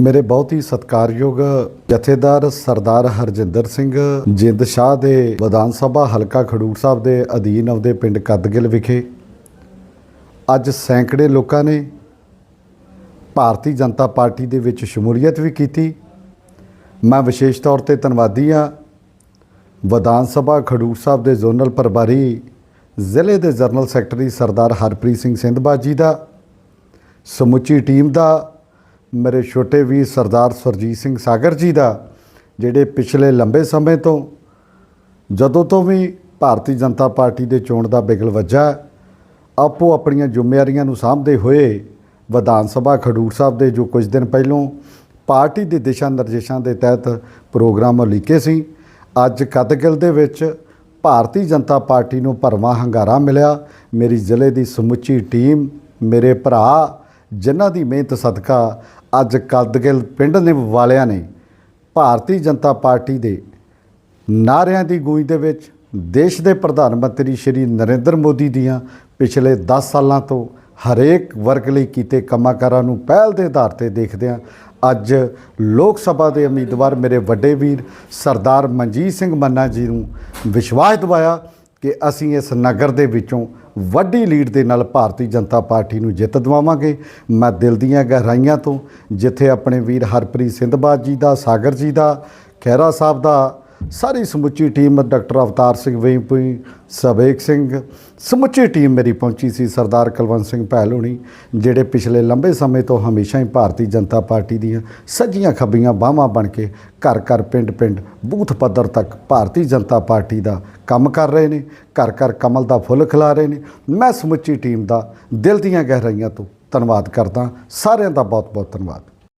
ਮੇਰੇ ਬਹੁਤ ਹੀ ਸਤਿਕਾਰਯੋਗ ਜਥੇਦਾਰ ਸਰਦਾਰ ਹਰਜਿੰਦਰ ਸਿੰਘ ਜਿੰਦ ਸ਼ਾਹ ਦੇ ਵਿਧਾਨ ਸਭਾ ਹਲਕਾ ਖਡੂਰ ਸਾਹਿਬ ਦੇ ਅਧੀਨ ਆਉਂਦੇ ਪਿੰਡ ਕਦਗਿਲ ਵਿਖੇ ਅੱਜ ਸੈਂਕੜੇ ਲੋਕਾਂ ਨੇ ਭਾਰਤੀ ਜਨਤਾ ਪਾਰਟੀ ਦੇ ਵਿੱਚ ਸ਼ਮੂਲੀਅਤ ਵੀ ਕੀਤੀ। ਮੈਂ ਵਿਸ਼ੇਸ਼ ਤੌਰ ਤੇ ਧੰਨਵਾਦੀ ਹਾਂ। ਵਿਧਾਨ ਸਭਾ ਖਡੂਰ ਸਾਹਿਬ ਦੇ ਜ਼ੋਨਲ ਪ੍ਰਭਾਰੀ, ਜ਼ਿਲ੍ਹੇ ਦੇ ਜਨਰਲ ਸੈਕਟਰੀ ਸਰਦਾਰ ਹਰਪ੍ਰੀਤ ਸਿੰਘ ਸਿੰਧਬਾ ਜੀ ਦਾ, ਸਮੁੱਚੀ ਟੀਮ ਦਾ ਮੇਰੇ ਛੋਟੇ ਵੀਰ ਸਰਦਾਰ ਸਰਜੀਤ ਸਿੰਘ ਸਾਗਰ ਜੀ ਦਾ, ਜਿਹੜੇ ਪਿਛਲੇ ਲੰਬੇ ਸਮੇਂ ਤੋਂ, ਜਦੋਂ ਤੋਂ ਵੀ ਭਾਰਤੀ ਜਨਤਾ ਪਾਰਟੀ ਦੇ ਚੋਣ ਦਾ ਬਿਗਲ ਵੱਜਾ ਆਪੋ ਆਪਣੀਆਂ ਜ਼ਿੰਮੇਵਾਰੀਆਂ ਨੂੰ ਸਾਂਭਦੇ ਹੋਏ ਵਿਧਾਨ ਸਭਾ ਖਡੂਰ ਸਾਹਿਬ ਦੇ ਜੋ ਕੁਝ ਦਿਨ ਪਹਿਲੋਂ ਪਾਰਟੀ ਦੇ ਦਿਸ਼ਾ ਨਿਰਦੇਸ਼ਾਂ ਦੇ ਤਹਿਤ ਪ੍ਰੋਗਰਾਮ ਉਲੀਕੇ ਸੀ, ਅੱਜ ਕਦਗਲ ਦੇ ਵਿੱਚ ਭਾਰਤੀ ਜਨਤਾ ਪਾਰਟੀ ਨੂੰ ਭਰਵਾਂ ਹੰਗਾਰਾ ਮਿਲਿਆ। ਮੇਰੀ ਜ਼ਿਲ੍ਹੇ ਦੀ ਸਮੁੱਚੀ ਟੀਮ, ਮੇਰੇ ਭਰਾ, ਜਿਨ੍ਹਾਂ ਦੀ ਮਿਹਨਤ ਸਦਕਾ ਅੱਜ ਕਦਗਲ ਪਿੰਡ ਨੇ ਵਾਲਿਆਂ ਨੇ ਭਾਰਤੀ ਜਨਤਾ ਪਾਰਟੀ ਦੇ ਨਾਰਿਆਂ ਦੀ ਗੂੰਜ ਦੇ ਵਿੱਚ ਦੇਸ਼ ਦੇ ਪ੍ਰਧਾਨ ਮੰਤਰੀ ਸ਼੍ਰੀ ਨਰਿੰਦਰ ਮੋਦੀ ਦੀਆਂ ਪਿਛਲੇ 10 ਸਾਲਾਂ ਤੋਂ ਹਰੇਕ ਵਰਗ ਲਈ ਕੀਤੇ ਕੰਮਾਂ ਨੂੰ ਪਹਿਲ ਦੇ ਆਧਾਰ ਤੇ ਦੇਖਦਿਆਂ ਅੱਜ ਲੋਕ ਸਭਾ ਦੇ ਉਮੀਦਵਾਰ ਮੇਰੇ ਵੱਡੇ ਵੀਰ ਸਰਦਾਰ ਮਨਜੀਤ ਸਿੰਘ ਮੰਨਾ ਜੀ ਨੂੰ ਵਿਸ਼ਵਾਸ ਦਿਵਾਇਆ ਕਿ ਅਸੀਂ ਇਸ ਨਗਰ ਦੇ ਵਿੱਚੋਂ ਵੱਡੀ ਲੀਡ ਦੇ ਨਾਲ ਭਾਰਤੀ ਜਨਤਾ ਪਾਰਟੀ ਨੂੰ ਜਿੱਤ ਦਿਵਾਵਾਂਗੇ। ਮੈਂ ਦਿਲ ਦੀਆਂ ਗਹਿਰਾਈਆਂ ਤੋਂ ਜਿੱਥੇ ਆਪਣੇ ਵੀਰ ਹਰਪ੍ਰੀਤ ਸਿੰਧਬਾਜ ਜੀ ਦਾ, ਸਾਗਰ ਜੀ ਦਾ, ਖਹਿਰਾ ਸਾਹਿਬ ਦਾ ਸਾਰੀ ਸਮੁੱਚੀ ਟੀਮ ਡਾਕਟਰ ਅਵਤਾਰ ਸਿੰਘ ਵੇਂਪੁਈ ਸਵੇਕ ਸਿੰਘ, ਸਮੁੱਚੀ ਟੀਮ ਮੇਰੀ ਪਹੁੰਚੀ ਸੀ ਸਰਦਾਰ ਕੁਲਵੰਤ ਸਿੰਘ ਭੈਲ ਜਿਹੜੇ ਪਿਛਲੇ ਲੰਬੇ ਸਮੇਂ ਤੋਂ ਹਮੇਸ਼ਾ ਹੀ ਭਾਰਤੀ ਜਨਤਾ ਪਾਰਟੀ ਦੀਆਂ ਸੱਜੀਆਂ ਖੱਬੀਆਂ ਬਾਹਾਂ ਬਣ ਕੇ ਘਰ ਘਰ ਪਿੰਡ ਪਿੰਡ ਬੂਥ ਪੱਧਰ ਤੱਕ ਭਾਰਤੀ ਜਨਤਾ ਪਾਰਟੀ ਦਾ ਕੰਮ ਕਰ ਰਹੇ ਨੇ, ਘਰ ਘਰ ਕਮਲ ਦਾ ਫੁੱਲ ਖਿਲਾ ਰਹੇ ਨੇ। ਮੈਂ ਸਮੁੱਚੀ ਟੀਮ ਦਾ ਦਿਲ ਦੀਆਂ ਗਹਿਰਾਈਆਂ ਤੋਂ ਧੰਨਵਾਦ ਕਰਦਾ। ਸਾਰਿਆਂ ਦਾ ਬਹੁਤ ਬਹੁਤ ਧੰਨਵਾਦ।